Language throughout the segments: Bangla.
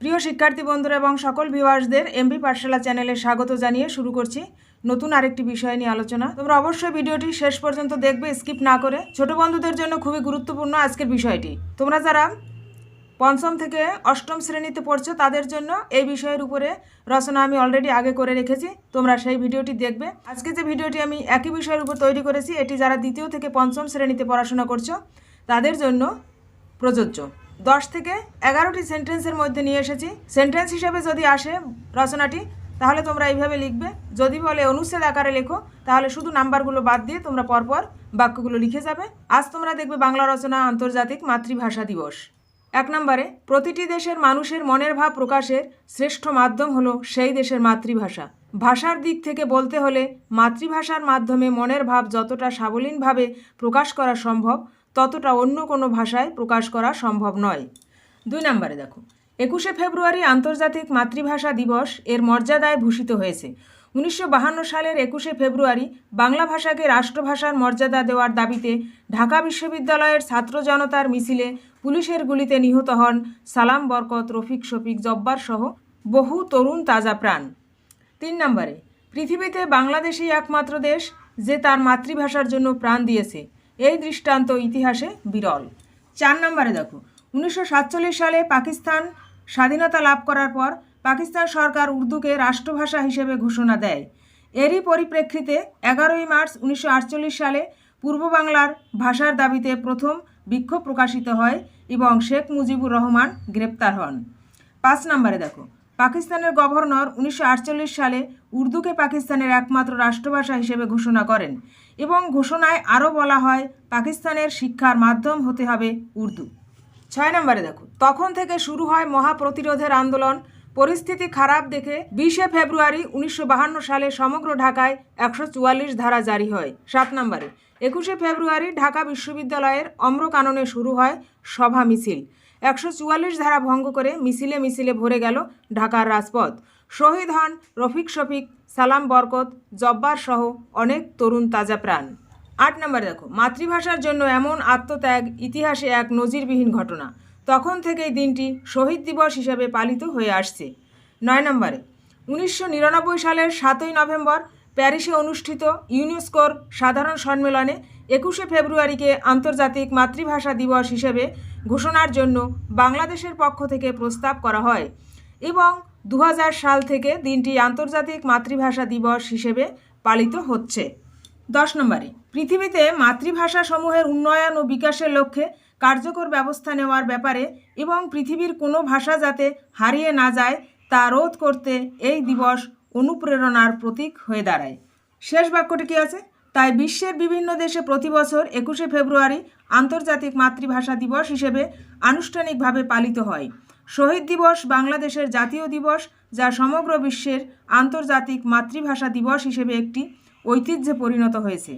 প্রিয় শিক্ষার্থী বন্ধুরা এবং সকল ভিউয়ার্সদের এমবি পাঠশালা চ্যানেলে স্বাগত জানিয়ে শুরু করছি নতুন আরেকটি বিষয় নিয়ে আলোচনা। তোমরা অবশ্যই ভিডিওটি শেষ পর্যন্ত দেখবে, স্কিপ না করে। ছোট বন্ধুদের জন্য খুবই গুরুত্বপূর্ণ আজকের বিষয়টি। তোমরা যারা পঞ্চম থেকে অষ্টম শ্রেণীতে পড়ছো, তাদের জন্য এই বিষয়ের উপরে রচনা আমি অলরেডি আগে করে রেখেছি। তোমরা সেই ভিডিওটি দেখবে। আজকে যে ভিডিওটি আমি একই বিষয়ের উপর তৈরি করেছি, এটি যারা দ্বিতীয় থেকে পঞ্চম শ্রেণীতে পড়াশোনা করছ, তাদের জন্য প্রযোজ্য। দশ থেকে এগারোটি সেন্টেন্সের মধ্যে নিয়ে এসেছি। সেন্টেন্স হিসেবে যদি আসে রচনাটি, তাহলে তোমরা এইভাবে লিখবে। যদি বলে অনুচ্ছেদ আকারে লেখো, তাহলে শুধু নাম্বারগুলো বাদ দিয়ে তোমরা পরপর বাক্যগুলো লিখে যাবে। আজ তোমরা দেখবে বাংলা রচনা আন্তর্জাতিক মাতৃভাষা দিবস। এক নম্বরে, প্রতিটি দেশের মানুষের মনের ভাব প্রকাশের শ্রেষ্ঠ মাধ্যম হলো সেই দেশের মাতৃভাষা। ভাষার দিক থেকে বলতে হলে মাতৃভাষার মাধ্যমে মনের ভাব যতটা সাবলীনভাবে প্রকাশ করা সম্ভব ততটা অন্য কোনো ভাষায় প্রকাশ করা সম্ভব নয়। দুই নম্বরে দেখো, একুশে ফেব্রুয়ারি আন্তর্জাতিক মাতৃভাষা দিবস এর মর্যাদায় ভূষিত হয়েছে। উনিশশো সালের একুশে ফেব্রুয়ারি বাংলা ভাষাকে রাষ্ট্রভাষার মর্যাদা দেওয়ার দাবিতে ঢাকা বিশ্ববিদ্যালয়ের ছাত্র জনতার মিছিলে পুলিশের গুলিতে নিহত হন সালাম বরকত, রফিক, শফিক, জব্বার সহ বহু তরুণ তাজা প্রাণ। তিন নম্বরে, পৃথিবীতে বাংলাদেশই একমাত্র দেশ যে তার মাতৃভাষার জন্য প্রাণ দিয়েছে। এই দৃষ্টান্ত ইতিহাসে বিরল। চার নম্বরে দেখো, উনিশশো সাতচল্লিশ সালে পাকিস্তান স্বাধীনতা লাভ করার পর পাকিস্তান সরকার উর্দুকে রাষ্ট্রভাষা হিসেবে ঘোষণা দেয়। এরই পরিপ্রেক্ষিতে এগারোই মার্চ উনিশশো আটচল্লিশ সালে পূর্ব বাংলার ভাষার দাবিতে প্রথম বিক্ষোভ প্রকাশিত হয় এবং শেখ মুজিবুর রহমান গ্রেপ্তার হন। পাঁচ নম্বরে দেখো পাকিস্তানের গভর্নর উনিশশো আটচল্লিশ সালে উর্দুকে পাকিস্তানের একমাত্র রাষ্ট্রভাষা হিসেবে ঘোষণা করেন এবং ঘোষণায় আরও বলা হয়, পাকিস্তানের শিক্ষার মাধ্যম হতে হবে উর্দু। ছয় নম্বরে দেখো তখন থেকে শুরু হয় মহাপ্রতিরোধের আন্দোলন। পরিস্থিতি খারাপ দেখে বিশে ফেব্রুয়ারি উনিশশো সালে সমগ্র ঢাকায় একশো চুয়াল্লিশ ধারা জারি হয়। সাত নম্বরে, একুশে ফেব্রুয়ারি ঢাকা বিশ্ববিদ্যালয়ের অম্রকাননে শুরু হয় সভা মিছিল। একশো চুয়াল্লিশ ধারা ভঙ্গ করে মিছিলে মিছিলে ভরে গেল ঢাকার রাজপথ। শহীদ হন রফিক শফিক, সালাম বরকত, জব্বার সহ অনেক তরুণ তাজা প্রাণ। আট নম্বরে দেখো, মাতৃভাষার জন্য এমন আত্মত্যাগ, ইতিহাসে এক নজিরবিহীন ঘটনা। তখন থেকেই দিনটি শহীদ দিবস হিসেবে পালিত হয়ে আসছে। নয় নম্বরে, উনিশশো নিরানব্বই সালের সাতই নভেম্বর প্যারিসে অনুষ্ঠিত ইউনেস্কোর সাধারণ সম্মেলনে একুশে ফেব্রুয়ারিকে আন্তর্জাতিক মাতৃভাষা দিবস হিসেবে ঘোষণার জন্য বাংলাদেশের পক্ষ থেকে প্রস্তাব করা হয় এবং দু হাজার সাল থেকে দিনটি আন্তর্জাতিক মাতৃভাষা দিবস হিসেবে পালিত হচ্ছে। দশ নম্বরে, পৃথিবীতে মাতৃভাষা সমূহের উন্নয়ন ও বিকাশের লক্ষ্যে কার্যকর ব্যবস্থা নেওয়ার ব্যাপারে এবং পৃথিবীর কোনো ভাষা যাতে হারিয়ে না যায় তা রোধ করতে এই দিবস অনুপ্রেরণার প্রতীক হয়ে দাঁড়ায়। শেষ বাক্যটি কি আছে? তাই বিশ্বের বিভিন্ন দেশে প্রতি বছর একুশে ফেব্রুয়ারি আন্তর্জাতিক মাতৃভাষা দিবস হিসেবে আনুষ্ঠানিকভাবে পালিত হয়। শহীদ দিবস বাংলাদেশের জাতীয় দিবস, যা সমগ্র বিশ্বের আন্তর্জাতিক মাতৃভাষা দিবস হিসেবে একটি ঐতিহ্যে পরিণত হয়েছে।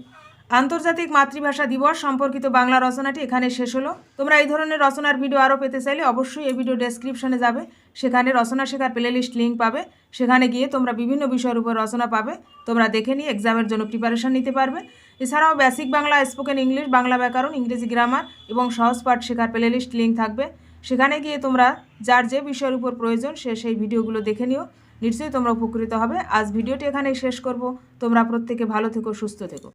আন্তর্জাতিক মাতৃভাষা দিবস সম্পর্কিত বাংলা রচনাটি এখানে শেষ হলো। তোমরা এই ধরনের রচনার ভিডিও আরও পেতে চাইলে অবশ্যই এই ভিডিও ডেসক্রিপশনে যাবে। সেখানে রচনা শেখার প্লেলিস্ট লিঙ্ক পাবে। সেখানে গিয়ে তোমরা বিভিন্ন বিষয়ের উপর রচনা পাবে। তোমরা দেখে নিয়ে এক্সামের জন্য প্রিপারেশন নিতে পারবে। এছাড়াও basic Bangla spoken English Bangla ব্যাকরণ, ইংরেজি গ্রামার এবং সহজ পাঠ শেখার প্লেলিস্ট লিঙ্ক থাকবে। সেখানে গিয়ে তোমরা যার যে বিষয়ের উপর প্রয়োজন সে সেই ভিডিওগুলো দেখে নিও। নিশ্চয়ই তোমরা উপকৃত হবে। আজ ভিডিওটি এখানেই শেষ করব। তোমরা প্রত্যেকে ভালো থেকো, সুস্থ থেকো।